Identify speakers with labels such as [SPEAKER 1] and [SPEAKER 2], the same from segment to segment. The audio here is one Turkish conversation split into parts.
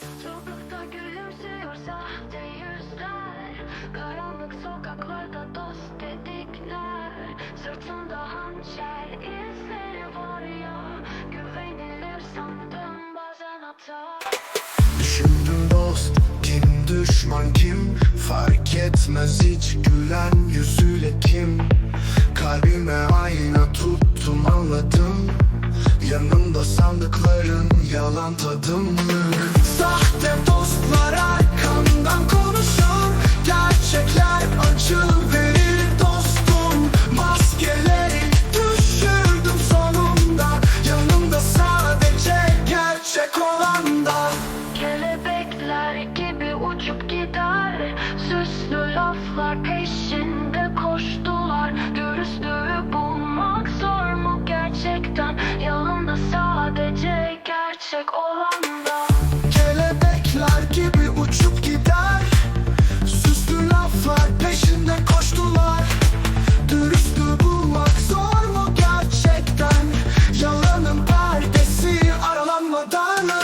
[SPEAKER 1] Sokakta gülümsüyor sahte yüzler. Karanlık sokaklarda dost dedikler. Sırtında hançer izleri var ya. Güvenilir sandım bazen hata
[SPEAKER 2] Düşündüm dost kim düşman kim? Fark etmez hiç gülen yüzüyle kim? Kalbime ayna tuttum anladım. Yanımda sandıkların yalan tadım Tentou...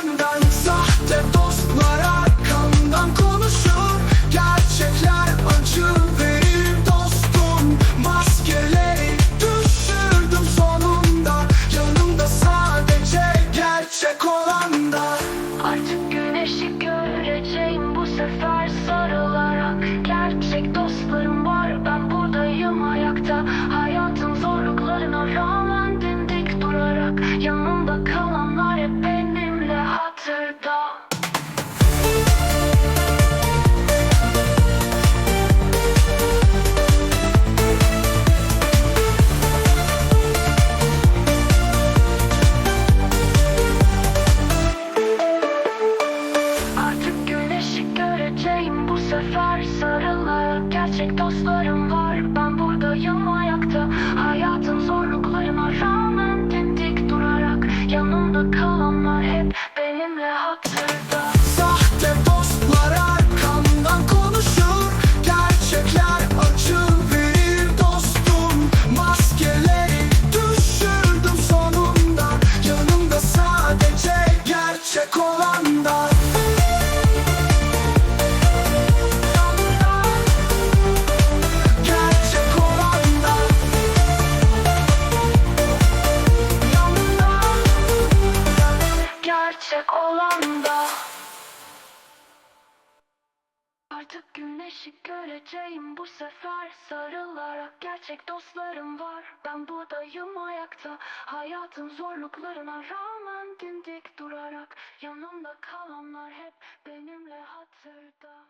[SPEAKER 2] önden Sahte dostlar arkamdan konuşur. Gerçekler acı verir dostum. Maskeleri düşürdüm sonunda. Yanımda sadece gerçek olan da.
[SPEAKER 1] Artık güneşi göreceğim. Bu sefer sarılarak Gerçek dostlarım var. Ben buradayım ayakta. Hayatın zorluklarına rağmen dimdik durarak Yanımda kalanlar Gerçek dostlarım var ben buradayım ayakta. Hayatın zorluklarına rağmen dimdik durarak Yanımda kalanlar hep benimle hatırda.
[SPEAKER 2] Sahte dostlar arkamdan konuşur Gerçekler acı verir dostum. Maskeleri düşürdüm sonunda Yanımda sadece gerçek olan
[SPEAKER 1] Artık güneşi göreceğim. Bu sefer sarılarak Gerçek dostlarım var. Ben buradayım ayakta. Hayatın zorluklarına rağmen dimdik durarak. Yanımda kalanlar hep benimle hatırda